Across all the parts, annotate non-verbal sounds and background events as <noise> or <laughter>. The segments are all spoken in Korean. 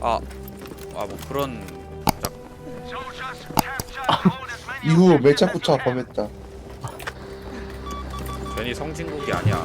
아, 아 뭐 그런 짝 <laughs> 이후 매차쿠차 범했다. 괜히 성진국이 아니야.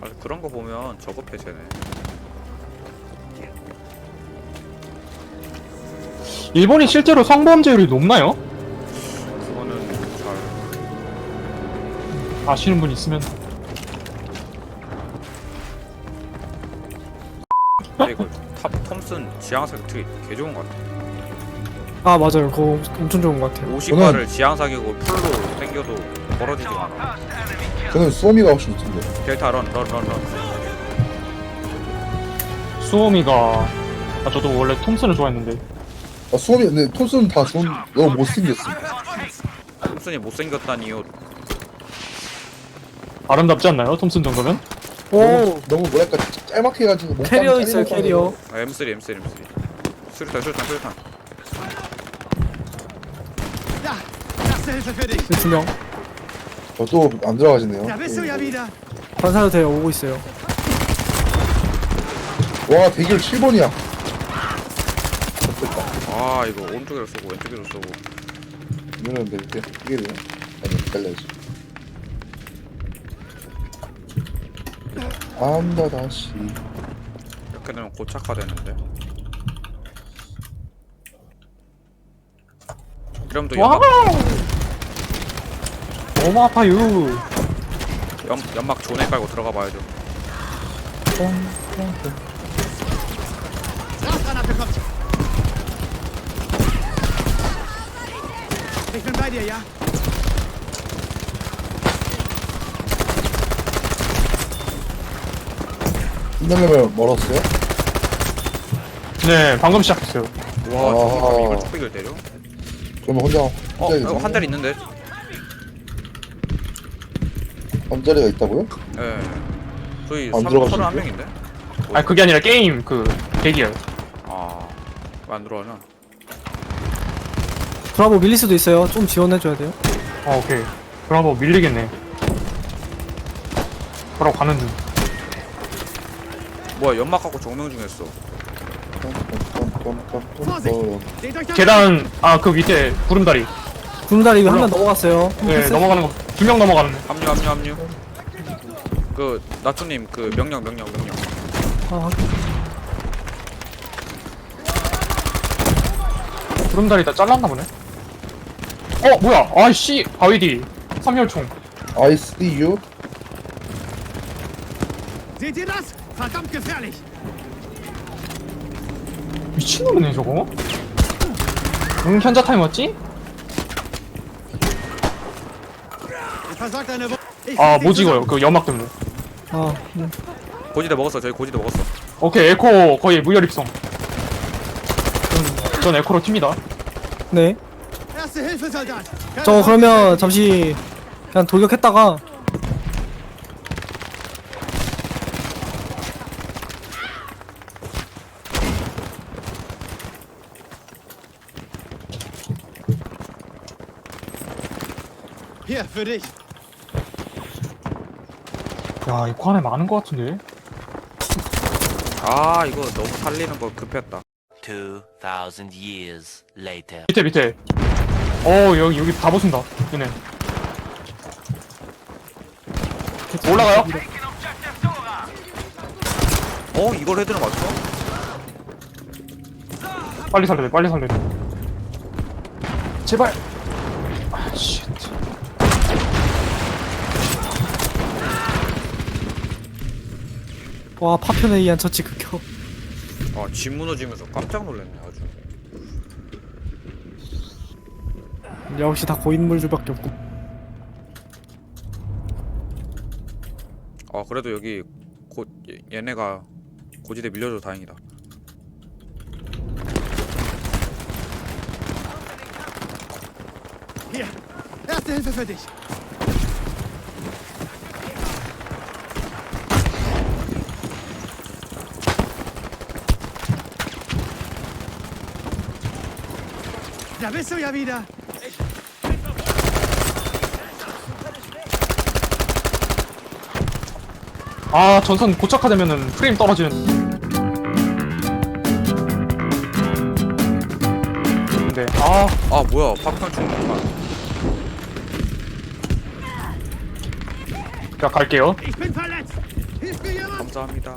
아, 그런 거 보면 저급해 쟤네. 일본이 실제로 성범죄율이 높나요? 그거는 잘 아시는 분 있으면 근데 이거 탑 톰슨 지향사격 트윗 개 좋은 것 같아. 아 맞아요 그거 엄청 좋은 것 같아요 50발을 지향사격으로 풀로 당겨도 벌어지지가 않아. 저는 수오미가 훨씬 좋던데. 델타 런, 런, 런, 런. 수호미가 아, 저도 원래 톰슨을 좋아했는데 아, 수오미, 근데 톰슨 다 좋은, 너무 못생겼어. 톰슨이 못생겼다는 이유 아름답지 않나요? 톰슨 정도면? 오 너무, 너무 뭐랄까, 짤막해가지고. 몸빵 캐리어 있어요 캐리어 아, M3, M3, M3. 수류탄, 수류탄, 수류탄. 두명 어, 또안 들어가지네요. Da bist du ja wieder. 반사도 돼요 오고 있어요 와, 대결 7번이야. 아, 이거 오른쪽으로 쏘고 왼쪽으로 쏘고. 이거는 내, 내, 이게 돼요? 아니, 달려야지. 안다, 다시. 이렇게 되면 고착화되는데. 이러면 또 와우! 연막, 너무 아파요 연, 연막 존에 깔고 들어가 봐야죠. Strafgranate kommt. Ich bin bei dir, ja? 끝나려면 멀었어요? 네 방금 시작했어요 와, 아. 저기 이걸 뚝배기를 때려? 그러면 혼자, 어, 혼자 이거 한달 있는데? 한 자리가 있다고요? 예. 저희 안 3, 들어가시는데요? 31명인데? 아니 그게 아니라 게임 그 대기열 아, 왜안 들어가나? 브라보 밀릴 수도 있어요 좀 지원해줘야 돼요 어 오케이 뭐 밀리겠네 바로 가는 중 뭐야, 연막 갖고 정명 중했어. 계단 아 그 밑에 구름다리 구름다리 이거 한 올라- 명 넘어갔어요 네 넘어가는 거 두 명 넘어가는 거 합류, 합류, 합류. 그, 나초님, 그, 명령, 명령, 명령. 아, 구름다리 다 잘랐나 보네 어 뭐야 아이씨 바위디 삼열총 I see you. Seht ihr das? Verdammt gefährlich. 미친놈이네 저거 응 현자 타임 왔지? Ihr versorgt eine Wo Ich 아 krieg die 못 찍어요 zusammen. 그 연막 때문에 아 음. 고지대 먹었어, 저희 고지대 먹었어. 오케이 에코 거의 무혈 입성 전, 전 에코로 튑니다 네 Erste Hilfe, Soldat. Keine 저 그러면 잠시 그냥 돌격했다가 Hier, für dich. 야 에코 안에 많은 거 같은데 아, 이거 너무 살리는 거 급했다. 2,000 years later. 밑에 밑에 어 여기 여기 다 보신다 얘네 올라가요? 어, 이걸 헤드는 맞춰? 빨리 살려야 돼 빨리 살려야 돼 제발 아 씨 와 파편에 의한 처치 극혐 아, 집 무너지면서 깜짝 놀랐네, 아주. 역시 다 고인물들밖에 없고 아, 그래도 여기 고, 얘- 얘네가 고지대 밀려줘서 다행이다. Hier. Erste Hilfe für dich. Da bist du ja wieder. 아 전선 고착화되면은 프레임 떨어지는 근데 아 아 뭐야 팝콘 죽는구만 제가 갈게요 Ich bin verletzt. Hilft mir jemand? 감사합니다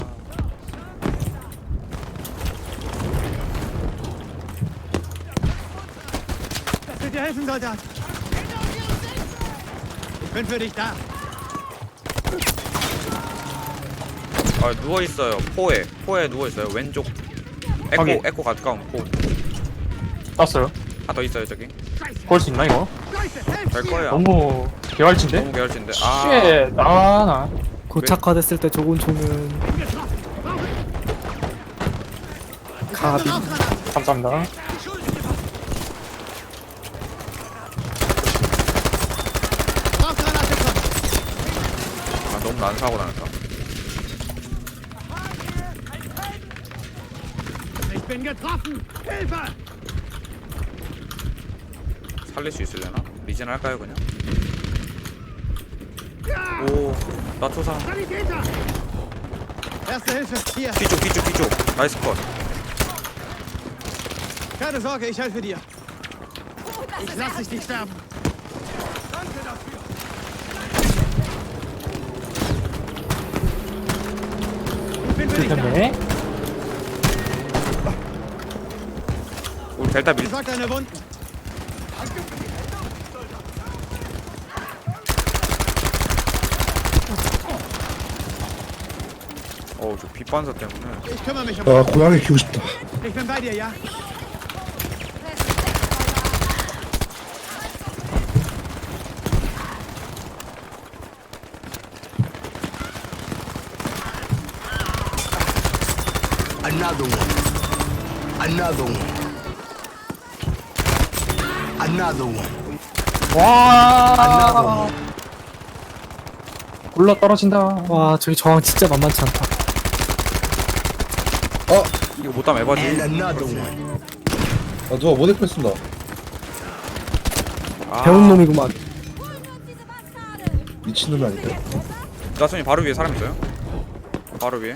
Wird dir helfen, Soldat. Ich bin für dich da. 아 누워 있어요 포에 포에 누워 있어요 왼쪽 에코 확인. 에코 가까운 포 땄어요 하나 더 있어요 저기 구할 수 있나 이거? 될 mir! 거야 너무 개활친데? 너무 개열진데 아 쉣 아 나 고착화됐을 때 좋은 총은. 감사합니다 아, 난 사고 나니까 Ich bin getroffen. Hilfe! 살릴 수 있으려나? 리진 할까요 그냥? 오 나 초상! Erste Hilfe. Hier. 뒤쪽 뒤쪽 뒤쪽 나이스 컷 Keine Sorge, ich helfe dir. Ich lass dich nicht sterben. Da. 때문에 우리 델타 밀 Besorg deine Wunden. 어우 저 빛반사 때문에 um 아 고양이 키우고 싶다 Another one. Another one. Another one. 와 굴러 떨어진다 와 저기 저항 진짜 만만치 않다. 이거 못하면 에바지 another one. 아 누가 모델 쓴다 아, 배운 놈이구만. 미친놈이 아닐까? 나선이 바로 위에 사람 있어요? 바로 위에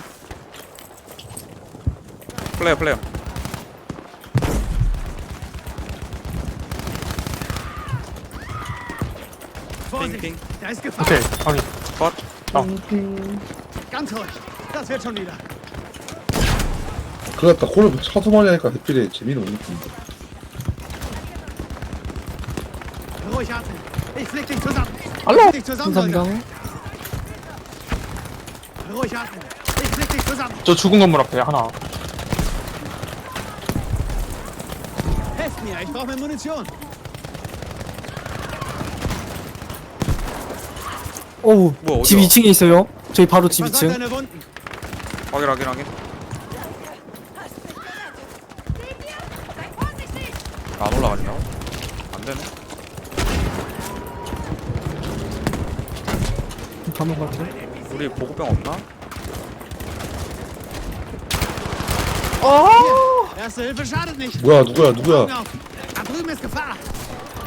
플레이어 플레이어 Vorsicht! Ping, Da ist Gefahr! 오케이 아니 컷 Ganz ruhig! Das wird schon wieder. 그래 갖다 골을 차도 많이 하니까 햇빛에 재미는 못 느낀다 Ruhig atmen. Ich flick dich zusammen. Hallo? Ich flick dich zusammen, Soldat. 감사합니다. Ruhig atmen. Ich flick dich zusammen. 저 죽은 건물 앞에 하나 Mir, ich brauche mehr Munition. 어우 뭐야, 집 어디야? 2층에 있어요. 저희 바로 집 Versorg 2층. deine Wunden. 확인 확인 확인 안 올라가냐고? 안 되네 가면 같은데. 우리 보급병 없나? Erste Hilfe schadet nicht. 뭐야 누구야 누구야 Augen auf. Da drüben ist Gefahr.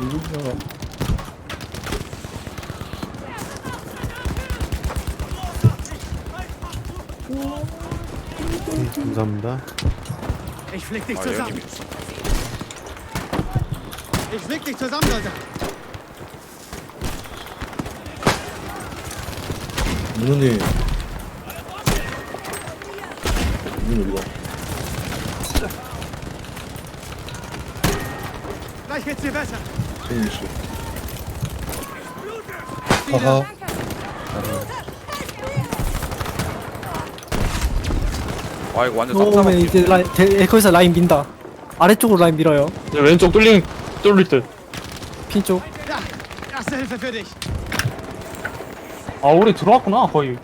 누구야 Ich flick dich 아 zusammen. 여기 있어 Ich flick dich zusammen, Soldat. 민호님 민호 어디가 Gleich geht's dir besser. 민호 씨 하하 와 이거 완전 처음에 쌈싸먹기 이제 라인 대, 거기서 라인 민다. 아래쪽으로 라인 밀어요. 이제 왼쪽 뚫린 뚫릴 듯아 핀 쪽. Dich. 우리 들어왔구나 거의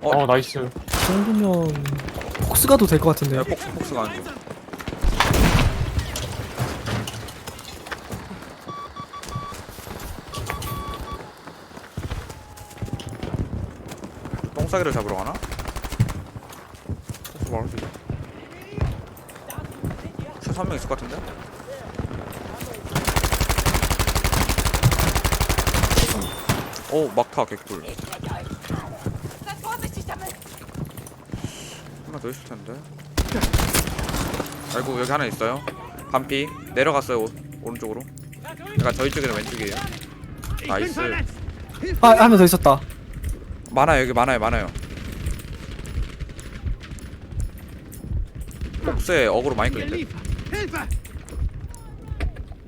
어. 어 나이스 이 정도면 폭스 가도 될 것 같은데. 야 폭스 폭스 가는 중 똥싸기를 잡으러 가나? 수 있어 최소 한명 있을 것 같은데? 오 막타 개꿀 하나 더 있을 텐데. 아이고 여기 하나 있어요. 반피 내려갔어요 오, 오른쪽으로. 그러니까 저희 쪽에는 왼쪽이에요. Verletzt. 아한 명 더 있었다 많아요 여기 많아요 많아요. 폭스에 어그로 많이 끌렸대.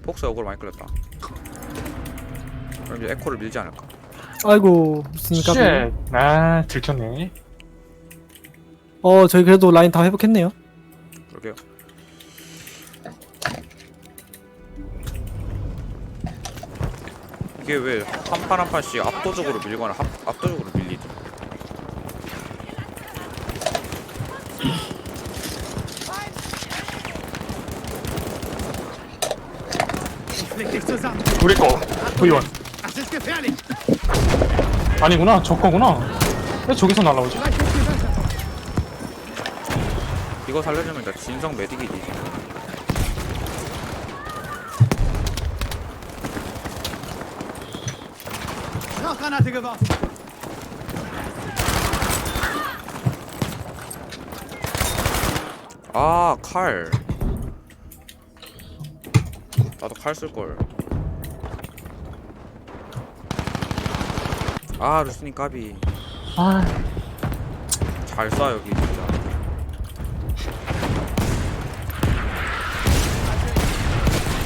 폭스에 어그로 많이 끌렸다. 그럼 이제 에코를 밀지 않을까? 아이고 무슨니까 쉣. 아, 들켰네. 어 저희 그래도 라인 다 회복했네요 그러게요. 이게 왜 한 판 한 판씩 압도적으로 밀거나 합, 압도적으로 밀리지? Ich flick dich zusammen. 우리 거. V1. Das ist gefährlich. 아니구나. 저 거구나. 왜 저기서 날라오지? 이거 살려주면 나 진성 메딕이지. Rauchgranate geworfen. 아, 칼. 나도 칼 쓸걸. 아, 루스님 까비. 아, 잘 쏴, 여기 진짜.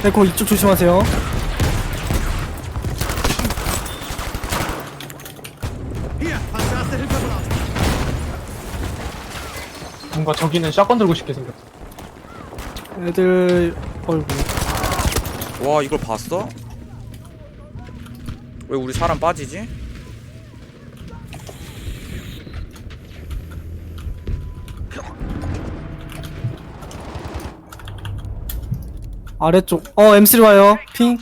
에코 이쪽 조심하세요 brauchst. 뭔가 저기는 샷건 들고 싶게 생겼다. 애들 어이구 와, 이걸 봤어? 왜 우리 사람 빠지지? 아래쪽 어 M3 와요 핑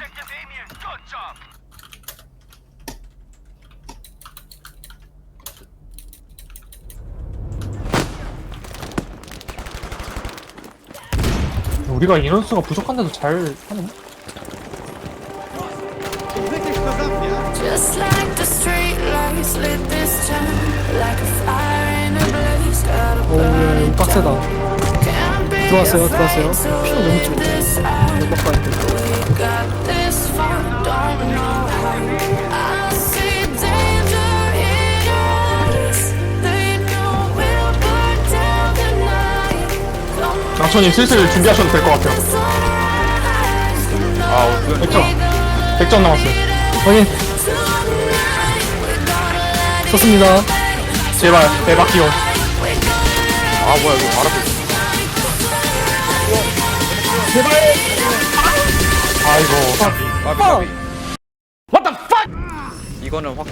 우리가 인원수가 부족한데도 잘 하네. Just like the street lights lit this town Like a fire in a blaze Got a 오 burning 빡세다 Can't be 들어왔어요, 들어왔어요. to 피가 너무 live 좁아. this out. 몇 바퀴 We got this far, don't know how I see danger in your eyes They know we'll burn down the night Come 남천님 슬슬 준비하셔도 될 것 같아요. 아, 어, 그건 100점. 100점 남았어요. 확인 좋습니다 제발, 대박 기원. 아, 뭐야, 이거 바로 앞에 있어. 아이고. 까비, 까비. What the fuck? 이거는 확